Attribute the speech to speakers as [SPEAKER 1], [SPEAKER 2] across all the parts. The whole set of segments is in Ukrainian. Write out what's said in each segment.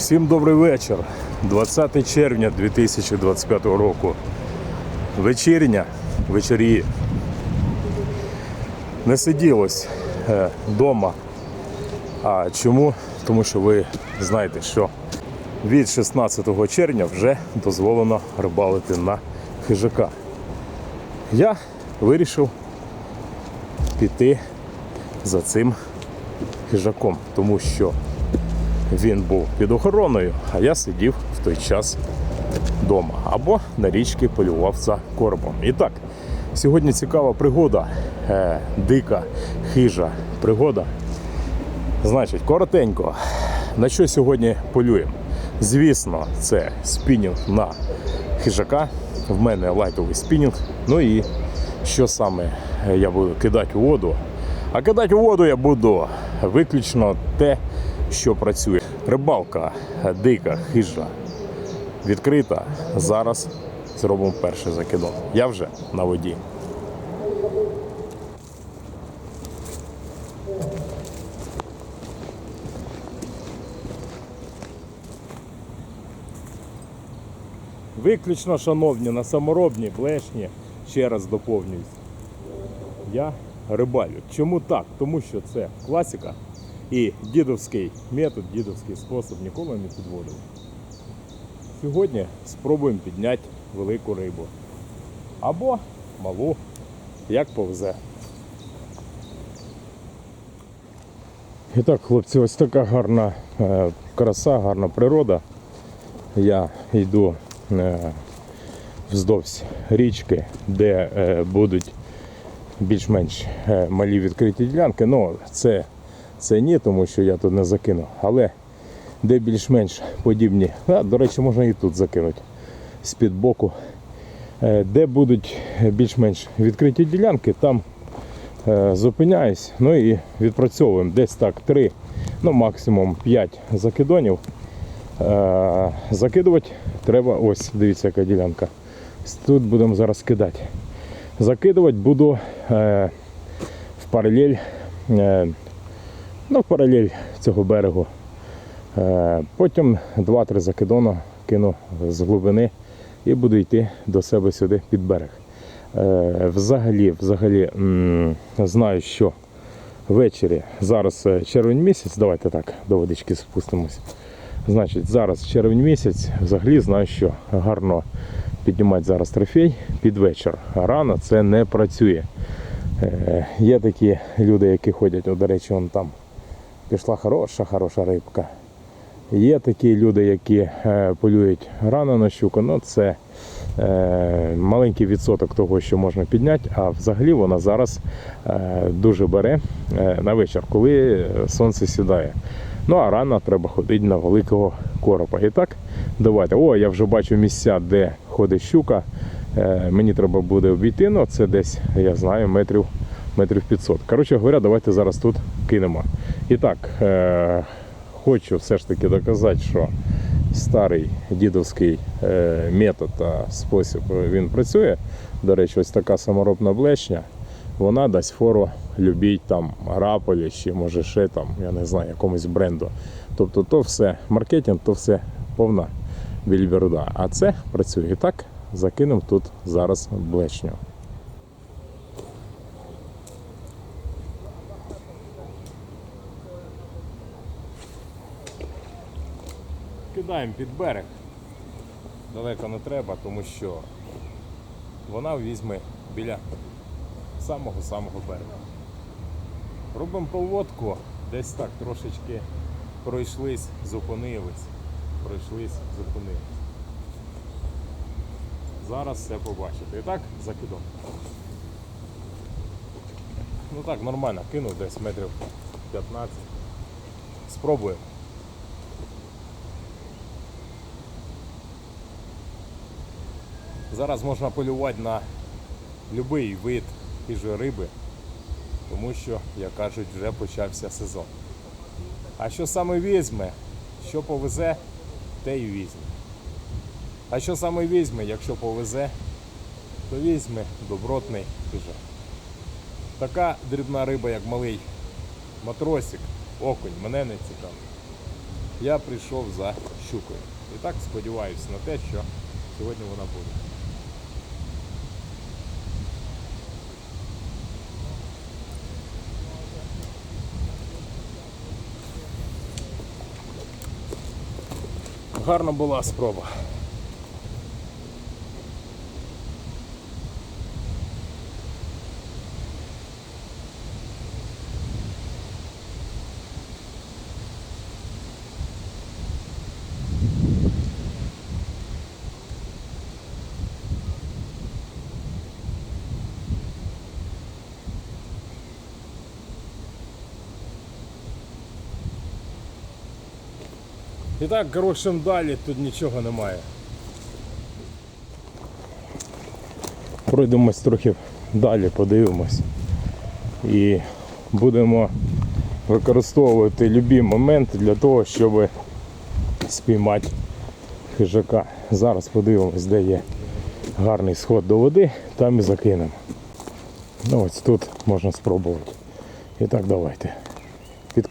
[SPEAKER 1] Всім добрий вечір. 20 червня 2025 року. Вечірня, вечоріє. Не сиділось вдома. А чому? Тому що ви знаєте, що від 16 червня вже дозволено рибалити на хижака. Я вирішив піти за цим хижаком, тому що він був під охороною, а я сидів в той час вдома або на річці полював за коробом. І так, сьогодні цікава пригода, е, дика, хижа пригода. Значить, коротенько, на що сьогодні полюємо? Звісно, це спінінг на хижака. В мене лайтовий спінінг. Ну і що саме я буду кидати у воду? А кидати у воду я буду виключно те, що працює. Рибалка дика, хижа, відкрита. Зараз зробимо перший закидон. Я вже на воді. Виключно, шановні, на саморобні блешні, ще раз доповнююсь. Я рибалю. Чому так? Тому що це класика і дідовський метод, дідовський спосіб ніколи не підводив. Сьогодні спробуємо підняти велику рибу. Або малу, як повзе. І так, хлопці, ось така гарна е, краса, гарна природа. Я йду е, вздовж річки, де е, будуть більш-менш малі відкриті ділянки. Ну, це, це ні, тому що я тут не закинув. Але де більш-менш подібні, а, до речі, можна і тут закинути з-під боку. Е, Де будуть більш-менш відкриті ділянки, там е, зупиняюсь, ну і відпрацьовуємо десь так 3, ну максимум 5 закидонів. Е, Закидувати треба, ось, дивіться, яка ділянка. Тут будемо зараз кидати. Закидувати буду в паралель, ну, паралель цього берегу. Е, потім 2-3 закидона кину з глибини і буду йти до себе сюди під берег. Е, взагалі, взагалі знаю, що ввечері, зараз е, червень місяць, давайте так, до водички спустимося. Значить, зараз червень місяць, взагалі знаю, що гарно піднімати зараз трофей під вечір. Рано це не працює. Є такі люди, які ходять, о, до речі, вон там пішла хороша, хороша рибка. Є такі люди, які е, полюють рано на щуку, ну це е, маленький відсоток того, що можна підняти, а взагалі вона зараз е, дуже бере на вечір, коли сонце сідає. Ну а рано треба ходити на великого коропа. І так, давайте. О, я вже бачу місця, де ходить щука. Мені треба буде обійти, ну це десь, я знаю, метрів, метрів 500. Коротше говоря, давайте зараз тут кинемо. І так, е, хочу все ж таки доказати, що старий дідовський е, метод та спосіб е, він працює. До речі, ось така саморобна блешня. Вона дасть фору любій там граполі чи може ще там, я не знаю, якомусь бренду. Тобто то все маркетинг, то все повна більберда. А це працює і так. Закинемо тут зараз блешню. Кидаємо під берег. Далеко не треба, тому що вона візьме біля самого-самого берега. Робимо поводку, десь так трошечки пройшлись, зупинились. Пройшлись, зупинились. Зараз все побачите. І так, закидом. Ну так, нормально, кинув десь метрів 15. Спробуємо. Зараз можна полювати на будь-який вид хижої риби, тому що, як кажуть, вже почався сезон. А що саме візьме, що повезе, те й візьме. А що саме візьме, якщо повезе, то візьме добротний хижак. Така дрібна риба, як малий матросик, окунь, мене не цікавить. я прийшов за щукою. І так сподіваюся на те, що сьогодні вона буде. Гарна була спроба. І так, коротше, далі тут нічого немає. Пройдемось трохи далі, подивимось. І будемо використовувати любі моменти для того, щоб спіймати хижака. Зараз подивимось, де є гарний сход до води, там і закинемо. Ну ось тут можна спробувати. І так, давайте. Під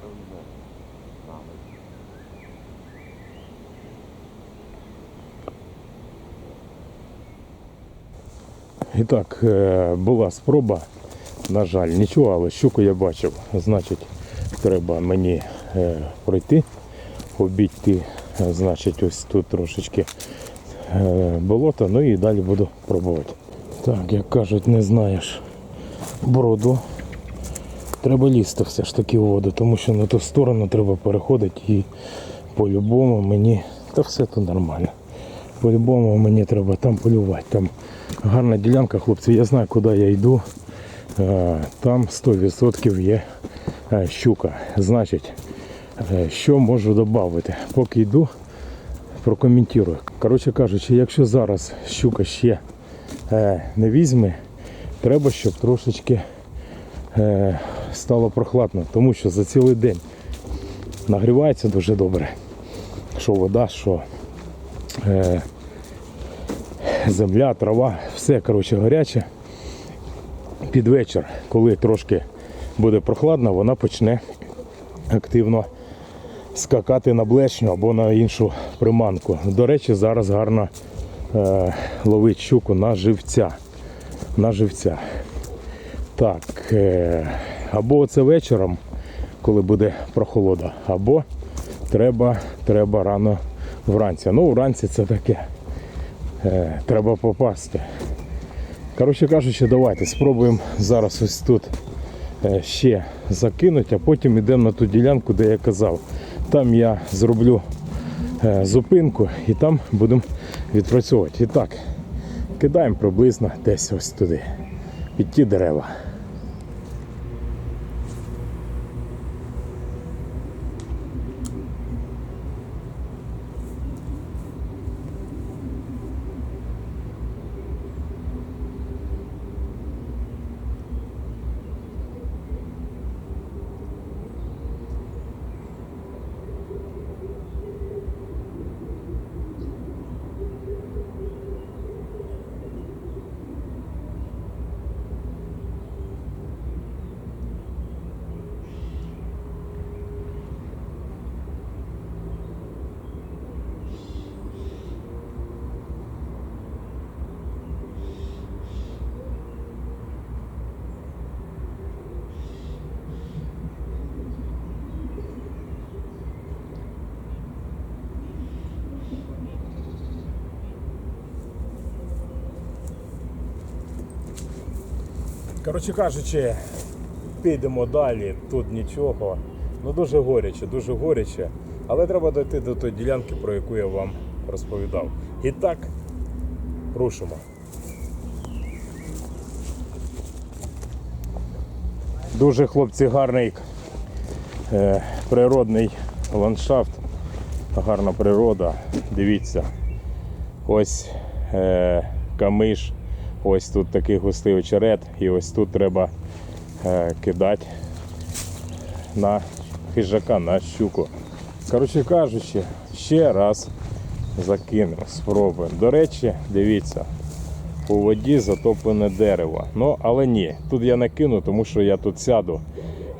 [SPEAKER 1] камиш. І так, е, була спроба, на жаль, нічого, але щуку я бачив. Значить, треба мені е, пройти, обійти, значить, ось тут трошечки е, болото, ну і далі буду пробувати. Так, як кажуть, не знаєш броду. Треба лізти все ж таки у воду, тому що на ту сторону треба переходити і по-любому мені, та все тут нормально. По-любому мені треба там полювати. Там гарна ділянка, хлопці. Я знаю, куди я йду. Е, Там 100% є е, щука. Значить, е, що можу додати? Поки йду, прокоментую. Коротше кажучи, якщо зараз щука ще не візьме, треба, щоб трошечки стало прохладно, тому що за цілий день нагрівається дуже добре. Що вода, що е, земля, трава, все коротше гаряче. Під вечір, коли трошки буде прохладно, вона почне активно скакати на блешню або на іншу приманку. До речі, зараз гарно е, ловить щуку на живця. На живця. Так, е, або це вечором, коли буде прохолода, або треба, треба рано вранці. Ну, вранці це таке. Е, треба попасти. Коротше кажучи, давайте спробуємо зараз ось тут е, ще закинути, а потім йдемо на ту ділянку, де я казав. Там я зроблю е, зупинку і там будемо відпрацьовувати. І так, кидаємо приблизно десь ось туди, під ті дерева. Коротше кажучи, підемо далі, тут нічого. Ну дуже горяче, дуже горяче. Але треба дойти до тої ділянки, про яку я вам розповідав. І так, рушимо. Дуже хлопці гарний е, природний ландшафт, гарна природа. Дивіться. Ось е, камиш, ось тут такий густий очерет, і ось тут треба е, кидати на хижака на щуку. Коротше кажучи, ще раз закинемо, спробуємо. До речі, дивіться, у воді затоплене дерево. Ну, але ні, тут я не кину, тому що я тут сяду.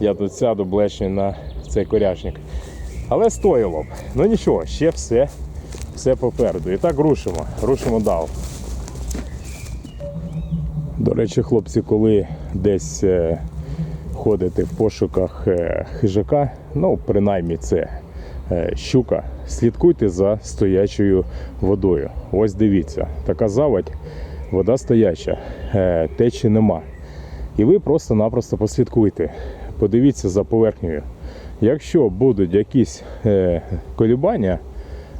[SPEAKER 1] Я тут сяду блешню на цей корячник. Але стоїло б. Ну нічого, ще все, все попереду. І так рушимо, рушимо далі. До речі, хлопці, коли десь е, ходите в пошуках е, хижака, ну, принаймні це е, щука, слідкуйте за стоячою водою. Ось дивіться, така заводь, вода стояча, течі нема. І ви просто-напросто послідкуйте, подивіться за поверхнею. Якщо будуть якісь колібання,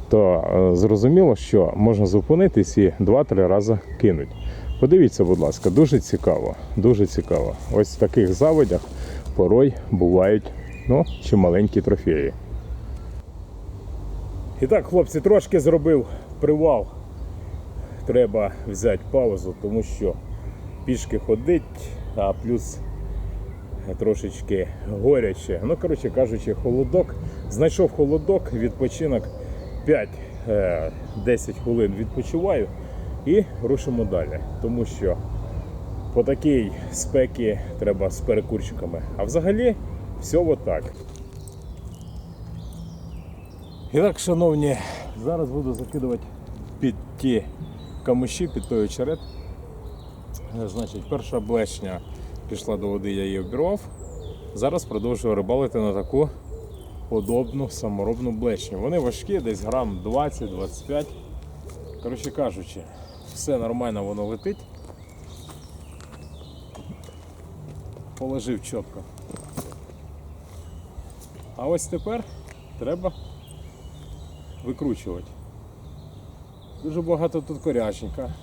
[SPEAKER 1] то зрозуміло, що можна зупинитись і 2-3 рази кинуть. Подивіться, будь ласка, дуже цікаво, дуже цікаво. Ось в таких заводях порой бувають ну, чималенькі трофеї. І так, хлопці, трошки зробив привал. Треба взяти паузу, тому що пішки ходить, а плюс трошечки горяче. Ну, коротше кажучи, холодок. Знайшов холодок, відпочинок 5-10 хвилин відпочиваю і рушимо далі. Тому що по такій спекі треба з перекурчиками. А взагалі все отак. І так, шановні, зараз буду закидувати під ті камуші, під той очерет. Значить, перша блешня пішла до води, я її обірвав. Зараз продовжую рибалити на таку подобну саморобну блешню. Вони важкі, десь грам 20-25. Коротше кажучи, все нормально воно летить. Положив чітко. А ось тепер треба викручувати. Дуже багато тут коряченька.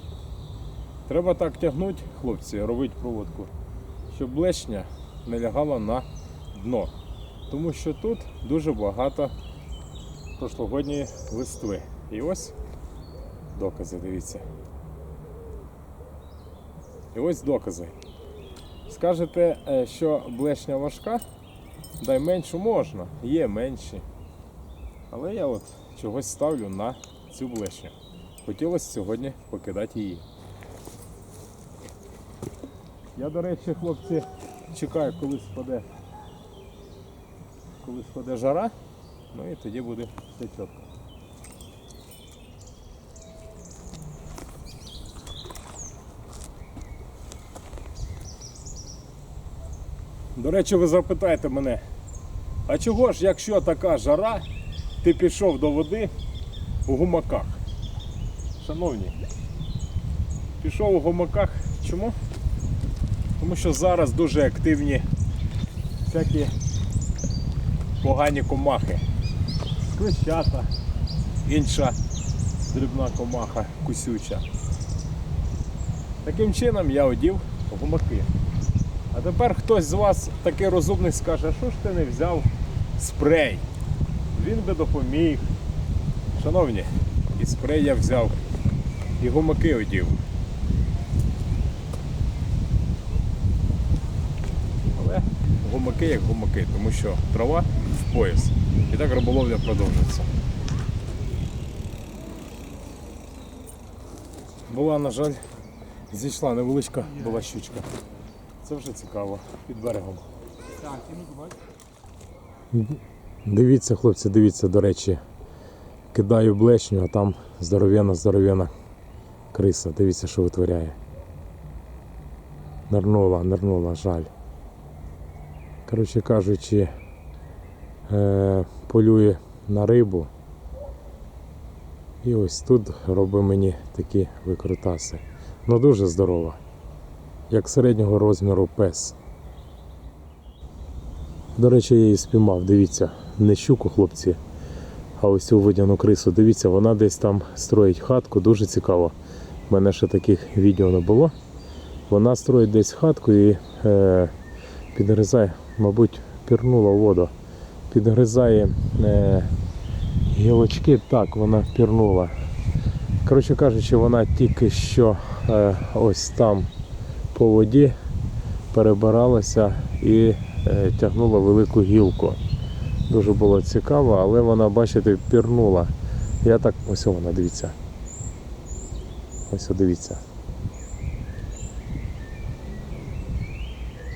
[SPEAKER 1] Треба так тягнути, хлопці, робити проводку, щоб блешня не лягала на дно. Тому що тут дуже багато прошлогодньої листви. І ось докази, дивіться. І ось докази. Скажете, е, що блешня важка, дай меншу можна, є менші. Але я от чогось ставлю на цю блешню. Хотілося сьогодні покидати її. Я, до речі, хлопці, чекаю, коли спаде, коли спаде жара, ну і тоді буде все чітко. До речі, ви запитаєте мене, а чого ж, якщо така жара, ти пішов до води у гумаках? Шановні, пішов у гумаках чому? Тому що зараз дуже активні всякі погані комахи. Клещата, інша дрібна комаха кусюча. Таким чином я одів гумаки. А тепер хтось з вас такий розумний скаже, що ж ти не взяв спрей? Він би допоміг. Шановні, і спрей я взяв, і гумаки одів. Але гумаки як гумаки, тому що трава в пояс. І так риболовля продовжується. Була, на жаль, зійшла невеличка була щучка. Це вже цікаво, під берегом. Дивіться, хлопці, дивіться, до речі. Кидаю блешню, а там здоров'яна, здоров'яна криса. Дивіться, що витворяє. Нирнула, нирнула, жаль. Коротше кажучи, е, полює на рибу. І ось тут робить мені такі викрутаси. Ну дуже здорова. Як середнього розміру пес. До речі, я її спіймав, дивіться, не щуку, хлопці, а ось цю водяну крису. Дивіться, вона десь там строїть хатку, дуже цікаво. У мене ще таких відео не було. Вона строїть десь хатку і е, підгризає, мабуть, пірнула воду. Підгризає е, гілочки, так, вона пірнула. Коротше кажучи, вона тільки що е, ось там по воді перебиралася і е, тягнула велику гілку. Дуже було цікаво, але вона, бачите, пірнула. Я так, ось вона, дивіться. Ось дивіться.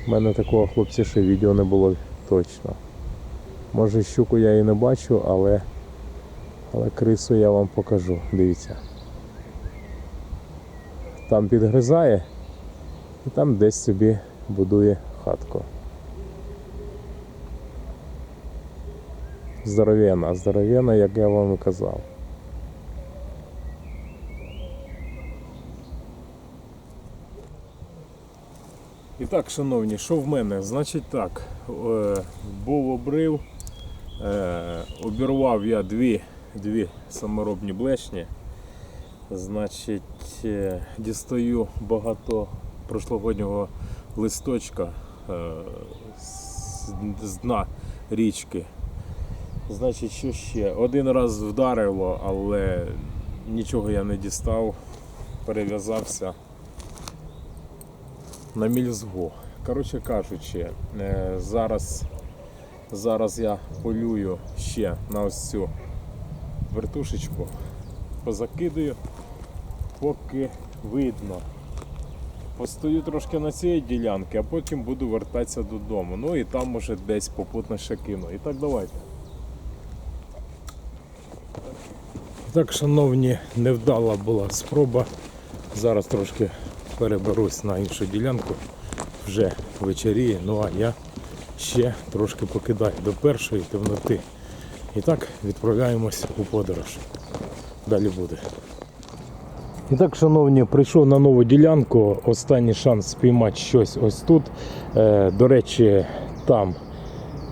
[SPEAKER 1] У мене такого хлопці ще відео не було точно. Може щуку я і не бачу, але, але крису я вам покажу. Дивіться. Там підгризає і там десь собі будує хатку. Здоровенна, здоровенна, як я вам і казав. І так, шановні, що в мене? Значить так, е, був обрив, е, обірвав я дві, дві саморобні блешні. Значить, е, дістаю багато прошлогоднього листочка е, з, дна річки. Значить, що ще? Один раз вдарило, але нічого я не дістав, перев'язався на мільзгу. Коротше кажучи, е, зараз, зараз я полюю ще на ось цю вертушечку, позакидаю, поки видно. Постою трошки на цій ділянці, а потім буду вертатися додому. Ну і там може десь попутно ще кину. І так давайте. Так, шановні, невдала була спроба. Зараз трошки переберусь на іншу ділянку. Вже вечеріє, ну а я ще трошки покидаю до першої темноти. І так відправляємось у подорож. Далі буде. І так, шановні, прийшов на нову ділянку. Останній шанс спіймати щось ось тут. Е, до речі, там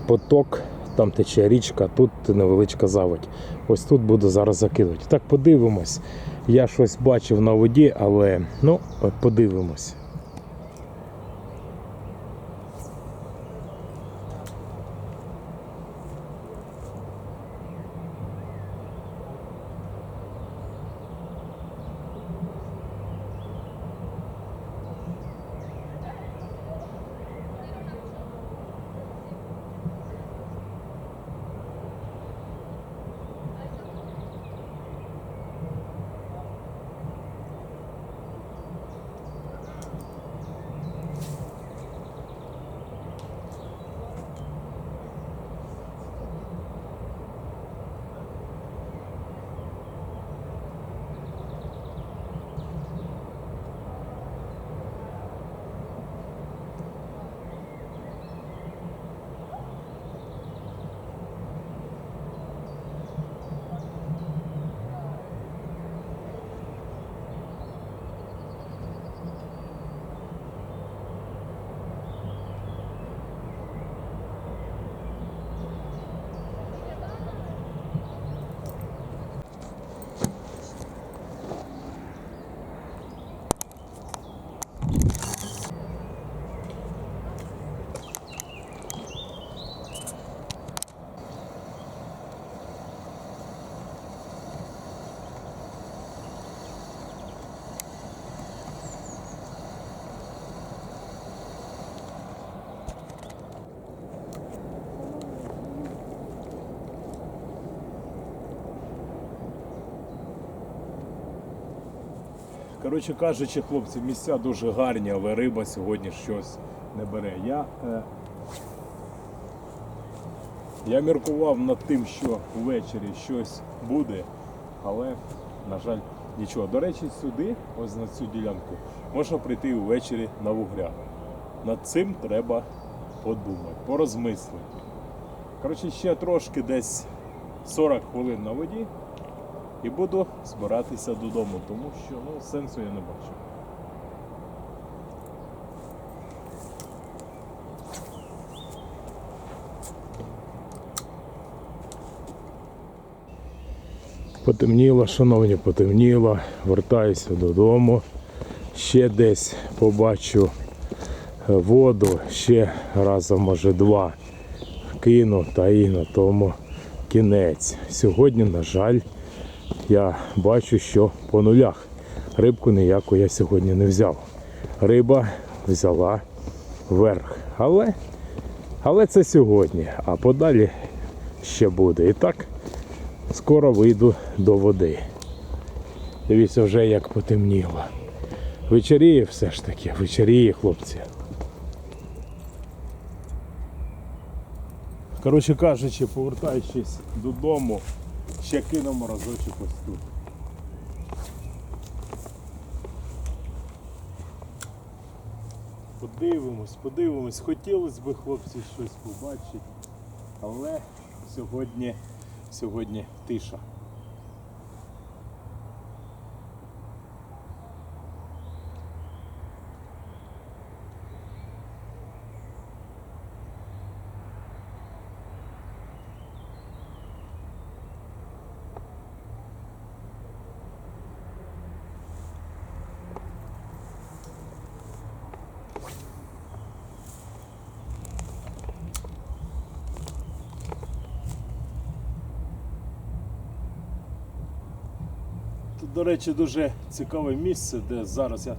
[SPEAKER 1] поток, там тече річка, тут невеличка заводь. Ось тут буду зараз закидувати. Так, подивимось. Я щось бачив на воді, але ну, подивимось. Коротше кажучи, хлопці, місця дуже гарні, але риба сьогодні щось не бере. Я, е, я міркував над тим, що ввечері щось буде, але, на жаль, нічого. До речі, сюди, ось на цю ділянку, можна прийти ввечері на вугря. Над цим треба подумати, порозмислити. Коротше, ще трошки десь 40 хвилин на воді і буду збиратися додому, тому що ну, сенсу я не бачу. Потемніло, шановні, потемніло. Вертаюся додому. Ще десь побачу воду, ще разом, може, два кину та і на тому кінець. Сьогодні, на жаль, я бачу, що по нулях. Рибку ніяку я сьогодні не взяв. Риба взяла верх. Але, але це сьогодні. А подалі ще буде. І так, скоро вийду до води. Дивіться, вже як потемніло. Вечеріє все ж таки, вечеріє, хлопці. Коротше кажучи, повертаючись додому, ще кинемо разочок ось тут. Подивимось, подивимось. Хотілося б хлопці щось побачити, але сьогодні, сьогодні тиша. До речі, дуже цікаве місце, де зараз я.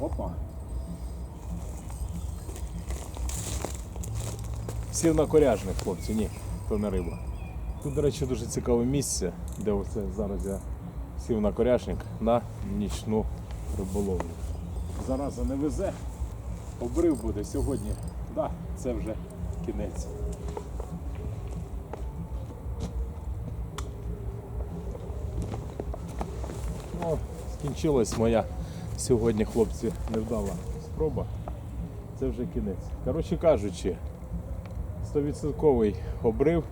[SPEAKER 1] Опа. Сів на коряжник, хлопці, ні, то не риба. Тут, до речі, дуже цікаве місце, де оце зараз я сів на коряжник на нічну риболовлю. Зараза не везе, обрив буде сьогодні. Да, це вже кінець. Скінчилась моя сьогодні, хлопці, невдала спроба. Це вже кінець. Коротше кажучи, 100% обрив.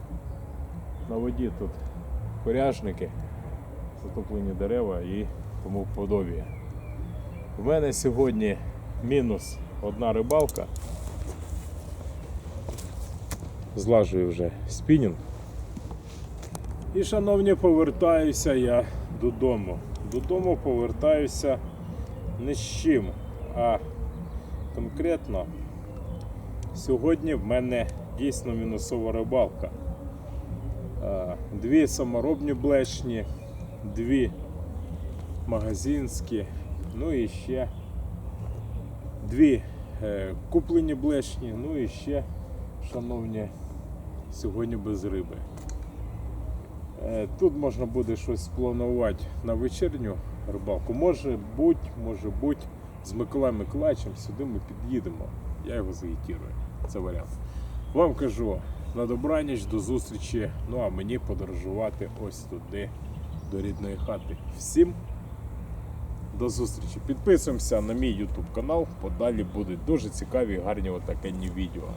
[SPEAKER 1] На воді тут коряжники, затоплені дерева і тому подобіє. У мене сьогодні мінус одна рибалка. Злажую вже спінінг. І, шановні, повертаюся я додому. Додому повертаюся не з чим, а конкретно сьогодні в мене дійсно мінусова рибалка. Дві саморобні блешні, дві магазинські, ну і ще дві е, куплені блешні, ну і ще, шановні, сьогодні без риби. Е, Тут можна буде щось спланувати на вечірню рибалку. Може бути, може бути, з Миколаєм Миколаївичем сюди ми під'їдемо. Я його загітірую. Це варіант. Вам кажу на добраніч, до зустрічі. Ну а мені подорожувати ось туди, до рідної хати. Всім до зустрічі. Підписуємося на мій YouTube канал. Подалі будуть дуже цікаві гарні отакенні відео.